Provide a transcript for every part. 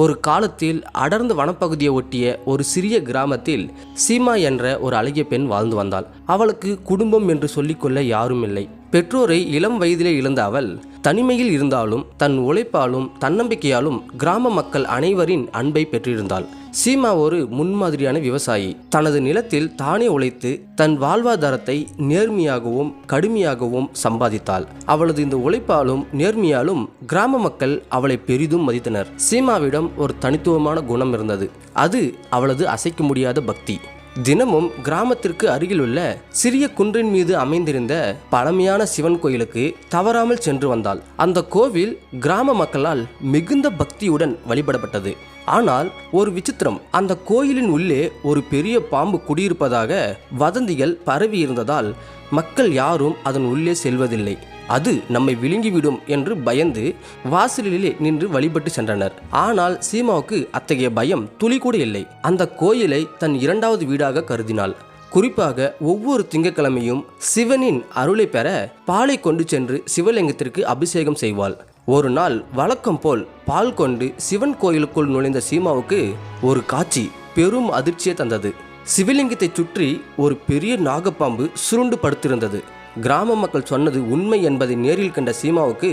ஒரு காலத்தில் அடர்ந்த வனப்பகுதியை ஒட்டிய ஒரு சிறிய கிராமத்தில் சீமா என்ற ஒரு அழகிய பெண் வாழ்ந்து வந்தாள். அவளுக்கு குடும்பம் என்று சொல்லிக்கொள்ள யாரும் இல்லை பெற்றோரை இளம் வயதிலே இழந்த அவள் தனிமையில் இருந்தாலும் தன் உழைப்பாலும் தன்னம்பிக்கையாலும் கிராம மக்கள் அனைவரின் அன்பை பெற்றிருந்தாள். சீமா ஒரு முன்மாதிரியான விவசாயி. தனது நிலத்தில் தானே உழைத்து தன் வாழ்வாதாரத்தை நேர்மையாகவும் கடுமையாகவும் சம்பாதித்தாள். அவளது இந்த உழைப்பாலும் நேர்மையாலும் கிராம மக்கள் அவளை பெரிதும் மதித்தனர். சீமாவிடம் ஒரு தனித்துவமான குணம் இருந்தது. அது அவளது அசைக்க முடியாத பக்தி. தினமும் கிராமத்திற்கு அருகிலுள்ள சிறிய குன்றின் மீது அமைந்திருந்த பழமையான சிவன் கோயிலுக்கு தவறாமல் சென்று வந்தாள். அந்த கோவில் கிராம மக்களால் மிகுந்த பக்தியுடன் வழிபடப்பட்டது. ஆனால் ஒரு விசித்திரம் அந்த கோயிலின் உள்ளே ஒரு பெரிய பாம்பு குடியிருப்பதாக வதந்திகள் பரவி இருந்ததால் மக்கள் யாரும் அதன் உள்ளே செல்வதில்லை. அது நம்மை விழுங்கிவிடும் என்று பயந்து வாசலிலே நின்று வழிபட்டு சென்றனர். ஆனால் சீமாவுக்கு அத்தகைய பயம் துளி கூட இல்லை. அந்த கோயிலை தன் இரண்டாவது வீடாக கருதினாள். குறிப்பாக ஒவ்வொரு திங்கட்கிழமையும் சிவனின் அருளை பெற பாலை கொண்டு சென்று சிவலிங்கத்திற்கு அபிஷேகம் செய்வாள். ஒரு நாள் வழக்கம் போல் பால் கொண்டு சிவன் கோயிலுக்குள் நுழைந்த சீமாவுக்கு ஒரு காட்சி பெரும் அதிர்ச்சியை தந்தது. சிவலிங்கத்தை சுற்றி ஒரு பெரிய நாகப்பாம்பு சுருண்டு படுத்திருந்தது. கிராம மக்கள் சொன்னது உண்மை என்பதை நேரில் கண்ட சீமாவுக்கு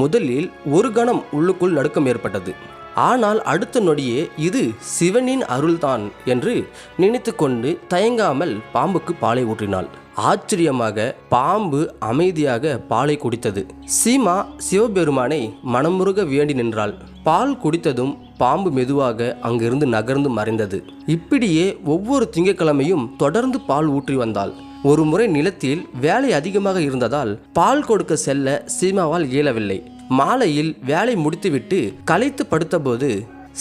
முதலில் ஒரு கணம் உள்ளுக்குள் நடுக்கம் ஏற்பட்டது. ஆனால் அடுத்த நொடியே இது சிவனின் அருள்தான் என்று நினைத்து கொண்டு தயங்காமல் பாம்புக்கு பாலை ஊற்றினாள். ஆச்சரியமாக பாம்பு அமைதியாக பாலை குடித்தது. சீமா சிவபெருமானை மனமுருக வேண்டி நின்றாள். பால் குடித்ததும் பாம்பு மெதுவாக அங்கிருந்து நகர்ந்து மறைந்தது. இப்படியே ஒவ்வொரு திங்கட்கிழமையும் தொடர்ந்து பால் ஊற்றி வந்தாள். ஒரு முறை நிலத்தில் வேலை அதிகமாக இருந்ததால் பால் கொடுக்க செல்ல சீமாவால் இயலவில்லை. மாலையில் வேலை முடித்துவிட்டு களைத்து படுத்தபோது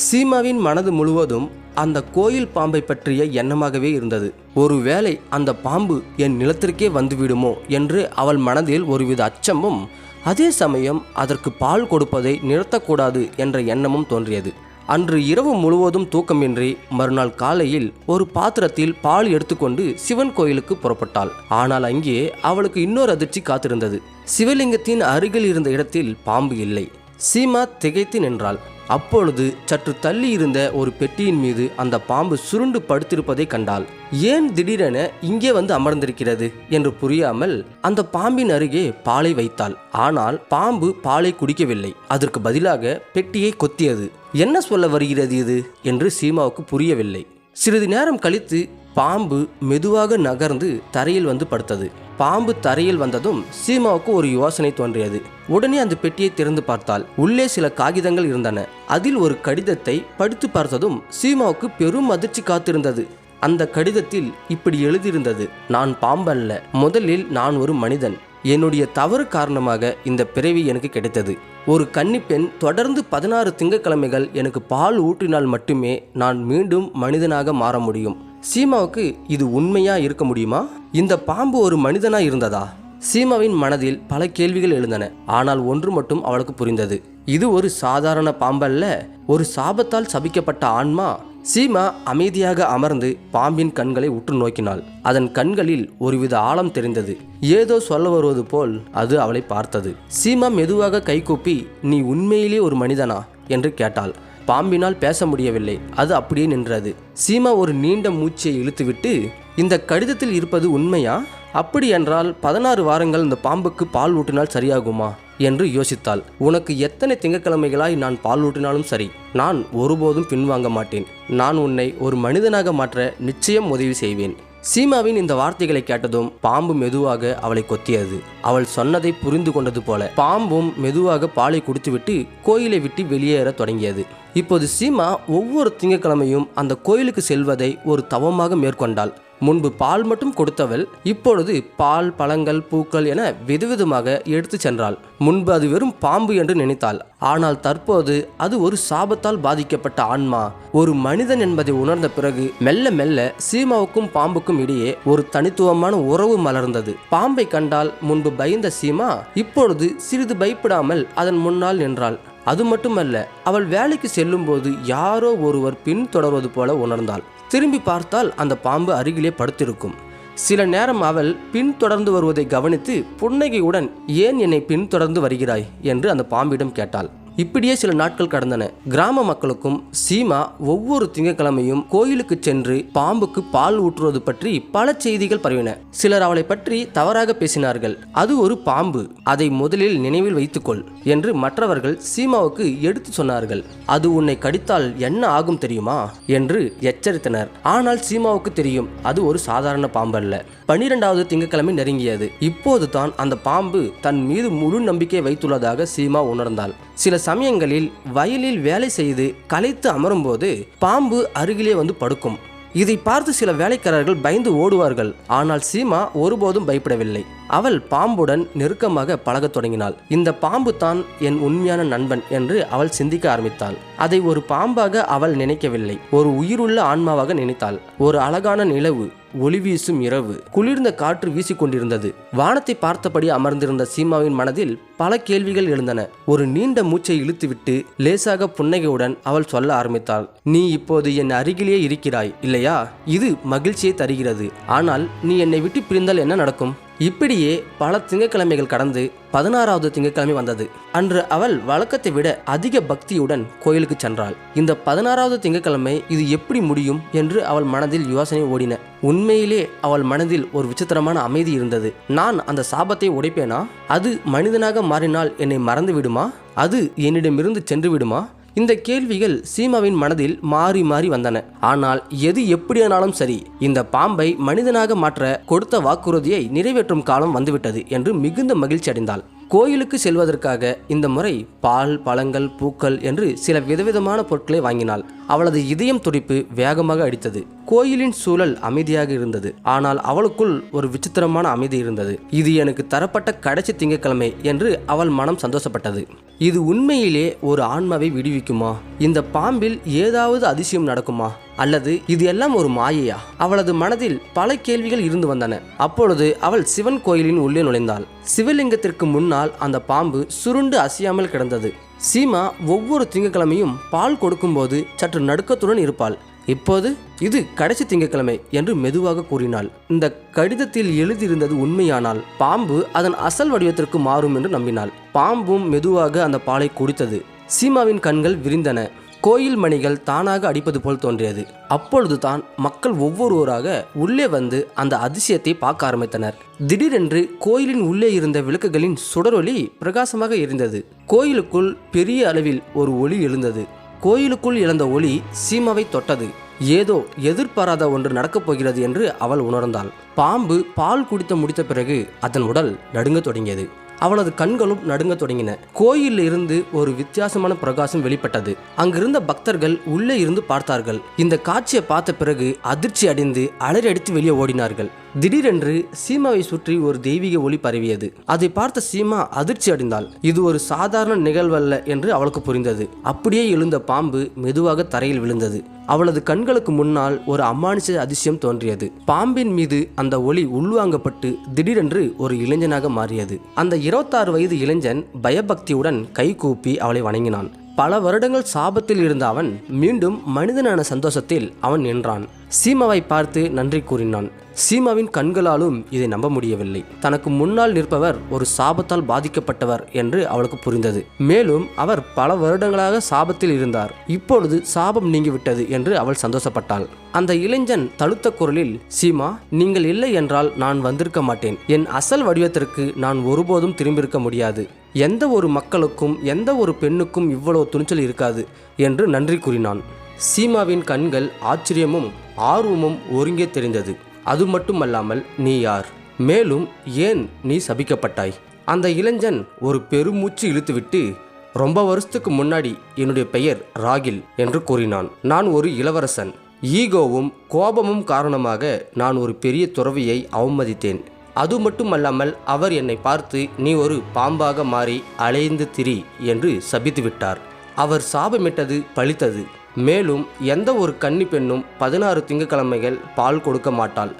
சீமாவின் மனது முழுவதும் அந்த கோயில் பாம்பை பற்றிய எண்ணமாகவே இருந்தது. ஒருவேளை அந்த பாம்பு என் நிலத்திற்கே வந்துவிடுமோ என்று அவள் மனதில் ஒருவித அச்சமும் அதே சமயம் அதற்கு பால் கொடுப்பதை நிறுத்தக்கூடாது என்ற எண்ணமும் தோன்றியது. அன்று இரவு முழுவதும் தூக்கமின்றி மறுநாள் காலையில் ஒரு பாத்திரத்தில் பால் எடுத்துக்கொண்டு சிவன் கோயிலுக்கு புறப்பட்டாள். ஆனால் அங்கே அவளுக்கு இன்னொரு அதிர்ச்சி காத்திருந்தது. சிவலிங்கத்தின் அருகில் இருந்த இடத்தில் பாம்பு இல்லை. சீமா திகைத்து நின்றாள். அப்பொழுது சற்று தள்ளி இருந்த ஒரு பெட்டியின் மீது அந்த பாம்பு சுருண்டு படுத்திருப்பதை கண்டாள். ஏன் திடீரென இங்கே வந்து அமர்ந்திருக்கிறது? என்று புரியாமல் அந்த பாம்பின் அருகே பாலை வைத்தாள். ஆனால் பாம்பு பாலை குடிக்கவில்லை. அதற்கு பதிலாக பெட்டியை கொத்தியது. என்ன சொல்ல வருகிறது இது? என்று சீமாவுக்கு புரியவில்லை. சிறிது நேரம் கழித்து பாம்பு மெதுவாக நகர்ந்து தரையில் வந்து படுத்தது. பாம்பு தரையில் வந்ததும் சீமாவுக்கு ஒரு யோசனை தோன்றியது. உடனே அந்த பெட்டியை திறந்து பார்த்தால் உள்ளே சில காகிதங்கள் இருந்தன. அதில் ஒரு கடிதத்தை படித்து பார்த்ததும் சீமாவுக்கு பெரும் அதிர்ச்சி காத்திருந்தது. அந்த கடிதத்தில் இப்படி எழுதியிருந்தது. நான் பாம்பல்ல. முதலில் நான் ஒரு மனிதன். என்னுடைய தவறு காரணமாக இந்த பிறவி எனக்கு கிடைத்தது. ஒரு கன்னிப்பெண் தொடர்ந்து பதினாறு திங்கக்கிழமைகள் எனக்கு பால் ஊற்றினால் மட்டுமே நான் மீண்டும் மனிதனாக மாற முடியும். சீமாவுக்கு இது உண்மையா இருக்க முடியுமா? இந்த பாம்பு ஒரு மனிதனா இருந்ததா? சீமாவின் மனதில் பல கேள்விகள் எழுந்தன. ஆனால் ஒன்று மட்டும் அவளுக்கு புரிந்தது. இது ஒரு சாதாரண பாம்பல்ல ஒரு சாபத்தால் சபிக்கப்பட்ட ஆன்மா. சீமா அமைதியாக அமர்ந்து பாம்பின் கண்களை உற்று நோக்கினாள். அதன் கண்களில் ஒருவித ஆழம் தெரிந்தது. ஏதோ சொல்ல வருவது போல் அது அவளை பார்த்தது. சீமா மெதுவாக கைகூப்பி நீ உண்மையிலே ஒரு மனிதனா? என்று கேட்டாள். பாம்பினால் பேச முடியவில்லை. அது அப்படியே நின்றது. சீமா ஒரு நீண்ட மூச்சை இழுத்துவிட்டு இந்த கடிதத்தில் இருப்பது உண்மையா? அப்படி என்றால் பதினாறு வாரங்கள் இந்த பாம்புக்கு பால் ஊட்டினால் சரியாகுமா? என்று யோசித்தாள். உனக்கு எத்தனை திங்கக்கிழமைகளாய் நான் பால் ஊட்டினாலும் சரி நான் ஒருபோதும் பின்வாங்க மாட்டேன். நான் உன்னை ஒரு மனிதனாக மாற்ற நிச்சயம் உதவி செய்வேன். சீமாவின் இந்த வார்த்தைகளை கேட்டதும் பாம்பு மெதுவாக அவளை கொத்தியது. அவள் சொன்னதை புரிந்து கொண்டது போல பாம்பும் மெதுவாக பாலை குடித்துவிட்டு கோயிலை விட்டு வெளியேற தொடங்கியது. இப்போது சீமா ஒவ்வொரு திங்கட்கிழமையும் அந்த கோயிலுக்கு செல்வதை ஒரு தவமாக மேற்கொண்டாள். முன்பு பால் மட்டும் கொடுத்தவள் இப்பொழுது பால் பழங்கள் பூக்கள் என விதவிதமாக எடுத்து சென்றாள். முன்பு அது வெறும் பாம்பு என்று நினைத்தாள். ஆனால் தற்போது அது ஒரு சாபத்தால் பாதிக்கப்பட்ட ஆன்மா. ஒரு மனிதன் என்பதை உணர்ந்த பிறகு மெல்ல மெல்ல சீமாவுக்கும் பாம்புக்கும் இடையே ஒரு தனித்துவமான உறவு மலர்ந்தது. பாம்பை கண்டால் முன்பு பயந்த சீமா இப்பொழுது சிறிது பயப்படாமல் அதன் முன்னால் நின்றாள். அது மட்டுமல்ல அவள் வேலைக்கு செல்லும்போது யாரோ ஒருவர் பின் தொடர்வது போல உணர்ந்தாள். திரும்பி பார்த்தால் அந்த பாம்பு அருகிலே படுத்திருக்கும். சில நேரம் அவள் பின்தொடர்ந்து வருவதை கவனித்து புன்னகையுடன் ஏன் என்னை பின்தொடர்ந்து வருகிறாய்? என்று அந்த பாம்பிடம் கேட்டாள். இப்படியே சில நாட்கள் கடந்தன. கிராம மக்களுக்கும் சீமா ஒவ்வொரு திங்கட்கிழமையும் கோயிலுக்கு சென்று பாம்புக்கு பால் ஊற்றுவது பற்றி பல செய்திகள் பரவின. சிலர் அவளை பற்றி தவறாக பேசினார்கள். அது ஒரு பாம்பு. அதை முதலில் நினைவில் வைத்துக்கொள். என்று மற்றவர்கள் சீமாவுக்கு எடுத்து சொன்னார்கள். அது உன்னை கடித்தால் என்ன ஆகும் தெரியுமா? என்று எச்சரித்தனர். ஆனால் சீமாவுக்கு தெரியும். அது ஒரு சாதாரண பாம்பு அல்ல பனிரெண்டாவது திங்கட்கிழமை நெருங்கியது. இப்போது தான் அந்த பாம்பு தன் மீது முழு நம்பிக்கை வைத்துள்ளதாக சீமா உணர்ந்தாள். சில சமயங்களில் வயலில் வேலை செய்து களைத்து அமரும்போது பாம்பு அருகிலே வந்து படுக்கும். இதை பார்த்து சில வேலைக்காரர்கள் பயந்து ஓடுவார்கள். ஆனால் சீமா ஒருபோதும் பயப்படவில்லை. அவள் பாம்புடன் நெருக்கமாக பழகத் தொடங்கினாள். இந்த பாம்பு தான் என் உண்மையான நண்பன் என்று அவள் சிந்திக்க ஆரம்பித்தாள். அதை ஒரு பாம்பாக அவள் நினைக்கவில்லை. ஒரு உயிருள்ள ஆன்மாவாக நினைத்தாள். ஒரு அழகான நிலவு. ஒளி வீசும் இரவு. குளிர்ந்த காற்று வீசிக்கொண்டிருந்தது. வானத்தை பார்த்தபடி அமர்ந்திருந்த சீமாவின் மனதில் பல கேள்விகள் எழுந்தன. ஒரு நீண்ட மூச்சை இழுத்துவிட்டு லேசாக புன்னகையுடன் அவள் சொல்ல ஆரம்பித்தாள். நீ இப்போது என் அருகிலேயே இருக்கிறாய் இல்லையா? இது மகிழ்ச்சியை தருகிறது. ஆனால் நீ என்னை விட்டு பிரிந்தால் என்ன நடக்கும்? இப்படியே பல திங்கட்கிழமைகள் கடந்து பதினாறாவது திங்கட்கிழமை வந்தது. அன்று அவள் வழக்கத்தை விட அதிக பக்தியுடன் கோயிலுக்கு சென்றாள். இந்த பதினாறாவது திங்கட்கிழமை இது எப்படி முடியும் என்று அவள் மனதில் யோசனை ஓடின. உண்மையிலே அவள் மனதில் ஒரு விசித்திரமான அமைதி இருந்தது. நான் அந்த சாபத்தை உடைப்பேனா? அது மனிதனாக மாறினால் என்னை மறந்து விடுமா? அது என்னிடமிருந்து சென்று விடுமா? இந்த கேள்விகள் சீமாவின் மனதில் மாறி மாறி வந்தன. ஆனால் எது எப்படியானாலும் சரி இந்த பாம்பை மனிதனாக மாற்ற கொடுத்த வாக்குறுதியை நிறைவேற்றும் காலம் வந்துவிட்டது என்று மிகுந்த மகிழ்ச்சி அடைந்தாள். கோயிலுக்கு செல்வதற்காக இந்த முறை பால் பழங்கள் பூக்கள் என்று சில விதவிதமான பொருட்களை வாங்கினாள். அவளது இதயம் துடிப்பு வேகமாக அடித்தது. கோயிலின் சூழல் அமைதியாக இருந்தது. ஆனால் அவளுக்குள் ஒரு விசித்திரமான அமைதி இருந்தது. இது எனக்கு தரப்பட்ட கடைசி திங்கட்கிழமை என்று அவள் மனம் சந்தோஷப்பட்டது. இது உண்மையிலே ஒரு ஆன்மாவை விடுவிக்குமா? இந்த பாம்பில் ஏதாவது அதிசயம் நடக்குமா? அல்லது இது எல்லாம் ஒரு மாயையா? அவளது மனதில் பல கேள்விகள் இருந்து வந்தன. அப்பொழுது அவள் சிவன் கோயிலின் உள்ளே நுழைந்தாள். சிவலிங்கத்திற்கு முன்னால் அந்த பாம்பு சுருண்டு அசையாமல் கிடந்தது. சீமா ஒவ்வொரு திங்கக்கிழமையும் பால் கொடுக்கும்போது சற்று நடுக்கத்துடன் இருப்பாள். இப்போது இது கடைசி திங்கட்கிழமை என்று மெதுவாக கூறினாள். இந்த கடிதத்தில் எழுதியிருந்தது உண்மையானால் பாம்பு அதன் அசல் வடிவத்திற்கு மாறும் என்று நம்பினாள். பாம்பும் மெதுவாக அந்த பாலை குடித்தது. சீமாவின் கண்கள் விரிந்தன. கோயில் மணிகள் தானாக அடிப்பது போல் தோன்றியது. அப்பொழுது தான் மக்கள் ஒவ்வொருவராக உள்ளே வந்து அந்த அதிசயத்தை பார்க்க ஆரம்பித்தனர். திடீரென்று கோயிலின் உள்ளே இருந்த விளக்குகளின் சுடரொளி பிரகாசமாக எரிந்தது. கோயிலுக்குள் பெரிய அளவில் ஒரு ஒளி எழுந்தது. கோயிலுக்குள் இழந்த ஒளி சீமாவை தொட்டது. ஏதோ எதிர்பாராத ஒன்று நடக்கப் போகிறது என்று அவள் உணர்ந்தாள். பாம்பு பால் குடித்து முடித்த பிறகு அதன் உடல் நடுங்கத் தொடங்கியது. அவளது கண்களும் நடுங்க தொடங்கின. கோயிலில் இருந்து ஒரு வித்தியாசமான பிரகாசம் வெளிப்பட்டது. அங்கிருந்த பக்தர்கள் உள்ளே இருந்து பார்த்தார்கள். இந்த காட்சியை பார்த்த பிறகு அதிர்ச்சி அடைந்து அலறி அடித்து வெளியே ஓடினார்கள். திடீரென்று சீமாவை சுற்றி ஒரு தெய்வீக ஒளி பரவியது. அதை பார்த்த சீமா அதிர்ச்சி அடைந்தாள். இது ஒரு சாதாரண நிகழ்வல்ல என்று அவளுக்கு புரிந்தது. அப்படியே எழுந்த பாம்பு மெதுவாக தரையில் விழுந்தது. அவளது கண்களுக்கு முன்னால் ஒரு அமானுஷ அதிசயம் தோன்றியது. பாம்பின் மீது அந்த ஒளி உள்வாங்கப்பட்டு திடீரென்று ஒரு இளைஞனாக மாறியது. அந்த இருபத்தாறு வயது இளைஞன் பயபக்தியுடன் கைகூப்பி அவளை வணங்கினான். பல வருடங்கள் சாபத்தில் இருந்த அவன் மீண்டும் மனிதனான சந்தோஷத்தில் அவன் நின்றான். சீமாவை பார்த்து நன்றி கூறினான். சீமாவின் கண்களாலும் இதை நம்ப முடியவில்லை. தனக்கு முன்னால் நிற்பவர் ஒரு சாபத்தால் பாதிக்கப்பட்டவர் என்று அவளுக்கு புரிந்தது. மேலும் அவர் பல வருடங்களாக சாபத்தில் இருந்தார். இப்பொழுது சாபம் நீங்கிவிட்டது என்று அவள் சந்தோஷப்பட்டாள். அந்த இளைஞன் தழுத்த குரலில் சீமா நீங்கள் இல்லை என்றால் நான் வந்திருக்க மாட்டேன். என் அசல் வடிவத்திற்கு நான் ஒருபோதும் திரும்பியிருக்க முடியாது. எந்த ஒரு மக்களுக்கும் எந்த ஒரு பெண்ணுக்கும் இவ்வளவு துணிச்சல் இருக்காது என்று நன்றி கூறினான். சீமாவின் கண்கள் ஆச்சரியமும் ஆர்வமும் ஒருங்கே தெரிந்தது. அது மட்டுமல்லாமல் நீ யார்? மேலும் ஏன் நீ சபிக்கப்பட்டாய்? அந்த இளைஞன் ஒரு பெருமூச்சு இழுத்துவிட்டு ரொம்ப வருஷத்துக்கு முன்னாடி என்னுடைய பெயர் ராகில் என்று கூறினான். நான் ஒரு இளவரசன். ஈகோவும் கோபமும் காரணமாக நான் ஒரு பெரிய துறவியை அவமதித்தேன். அது மட்டுமல்லாமல் அவர் என்னை பார்த்து நீ ஒரு பாம்பாக மாறி அலைந்து திரி என்று சபித்து விட்டார். அவர் சாபமிட்டது பழித்தது. மேலும் எந்த ஒரு கன்னி பெண்ணும் பதினாறு திங்கக்கிழமைகள் பால் கொடுக்க மாட்டாள்.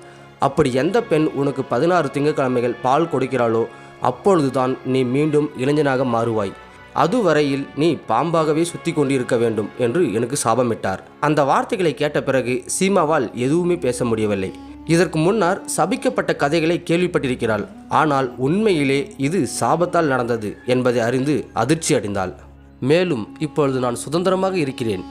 அப்படி எந்த பெண் உனக்கு பதினாறு திங்கக்கிழமைகள் பால் கொடுக்கிறாளோ அப்பொழுதுதான் நீ மீண்டும் இளைஞனாக மாறுவாய். அதுவரையில் நீ பாம்பாகவே சுத்தி கொண்டிருக்க வேண்டும் என்று எனக்கு சாபமிட்டார். அந்த வார்த்தைகளை கேட்ட பிறகு சீமாவால் எதுவுமே பேச முடியவில்லை. இதற்கு முன்னர் சபிக்கப்பட்ட கதைகளை கேள்விப்பட்டிருக்கிறாள். ஆனால் உண்மையிலே இது சாபத்தால் நடந்தது என்பதை அறிந்து அதிர்ச்சி அடைந்தாள் மேலும் இப்பொழுது நான் சுதந்திரமாக இருக்கிறேன்.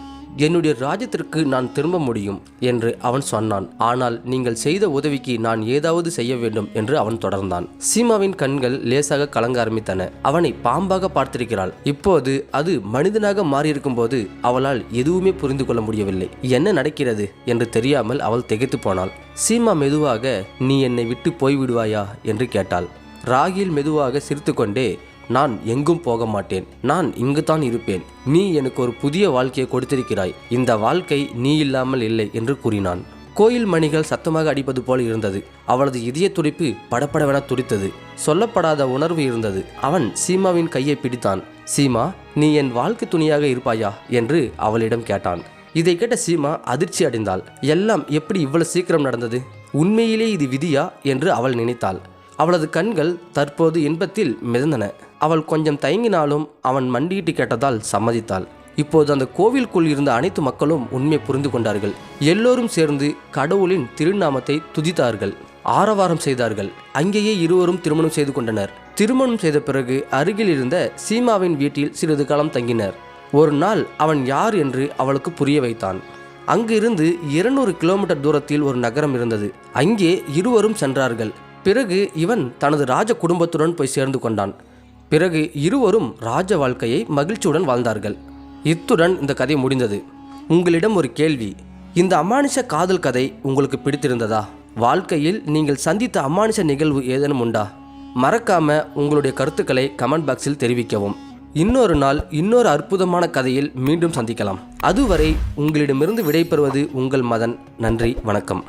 என்னுடைய ராஜ்யத்திற்கு நான் திரும்ப முடியும் என்று அவன் சொன்னான். ஆனால் நீங்கள் செய்த உதவிக்கு நான் ஏதாவது செய்ய வேண்டும் என்று அவன் தொடர்ந்தான். சீமாவின் கண்கள் லேசாக கலங்க ஆரம்பித்தன. அவனை பாம்பாக பார்த்திருக்கிறாள். இப்போது அது மனிதனாக மாறியிருக்கும் போது அவளால் எதுவுமே புரிந்து கொள்ள முடியவில்லை. என்ன நடக்கிறது என்று தெரியாமல் அவள் திகைத்து போனாள். சீமா மெதுவாக நீ என்னை விட்டு போய்விடுவாயா? என்று கேட்டாள். ராகில் மெதுவாக சிரித்துக்கொண்டே நான் எங்கும் போக மாட்டேன். நான் இங்குதான் இருப்பேன். நீ எனக்கு ஒரு புதிய வாழ்க்கையை கொடுத்திருக்கிறாய். இந்த வாழ்க்கை நீ இல்லாமல் இல்லை என்று கூறினான். கோயில் மணிகள் சத்தமாக அடிப்பது போல் இருந்தது. அவளது இதய துடிப்பு படப்படவென துடித்தது. சொல்லப்படாத உணர்வு இருந்தது. அவன் சீமாவின் கையை பிடித்தான். சீமா நீ என் வாழ்க்கை துணியாக இருப்பாயா? என்று அவளிடம் கேட்டான். இதை கேட்ட சீமா அதிர்ச்சி அடைந்தாள். எல்லாம் எப்படி இவ்வளவு சீக்கிரம் நடந்தது? உண்மையிலே இது விதியா? என்று அவள் நினைத்தாள். அவளது கண்கள் தற்போது இன்பத்தில் மிதந்தன. அவள் கொஞ்சம் தயங்கினாலும் அவன் மண்டியிட்டு கேட்டதால் சம்மதித்தாள். இப்போது அந்த கோவிலுக்குள் இருந்த அனைத்து மக்களும் உண்மை புரிந்து கொண்டார்கள். எல்லோரும் சேர்ந்து கடவுளின் திருநாமத்தை துதித்தார்கள். ஆரவாரம் செய்தார்கள். அங்கேயே இருவரும் திருமணம் செய்து கொண்டனர். திருமணம் செய்த பிறகு அருகில் இருந்த சீமாவின் வீட்டில் சிறிது காலம் தங்கினர். ஒரு நாள் அவன் யார் என்று அவளுக்கு புரிய வைத்தான். அங்கிருந்து இருநூறு கிலோமீட்டர் தூரத்தில் ஒரு நகரம் இருந்தது. அங்கே இருவரும் சென்றார்கள். பிறகு இவன் தனது ராஜ குடும்பத்துடன் போய் சேர்ந்து கொண்டான். பிறகு இருவரும் ராஜ வாழ்க்கையை மகிழ்ச்சியுடன் வாழ்ந்தார்கள். இத்துடன் இந்த கதை முடிந்தது. உங்களிடம் ஒரு கேள்வி. இந்த அமானுஷ காதல் கதை உங்களுக்கு பிடித்திருந்ததா? வாழ்க்கையில் நீங்கள் சந்தித்த அமானுஷ நிகழ்வு ஏதேனும் உண்டா? மறக்காம உங்களுடைய கருத்துக்களை கமெண்ட் பாக்ஸில் தெரிவிக்கவும். இன்னொரு நாள் இன்னொரு அற்புதமான கதையில் மீண்டும் சந்திக்கலாம். அதுவரை உங்களிடமிருந்து விடைபெறுவது உங்கள் மதன். நன்றி வணக்கம்.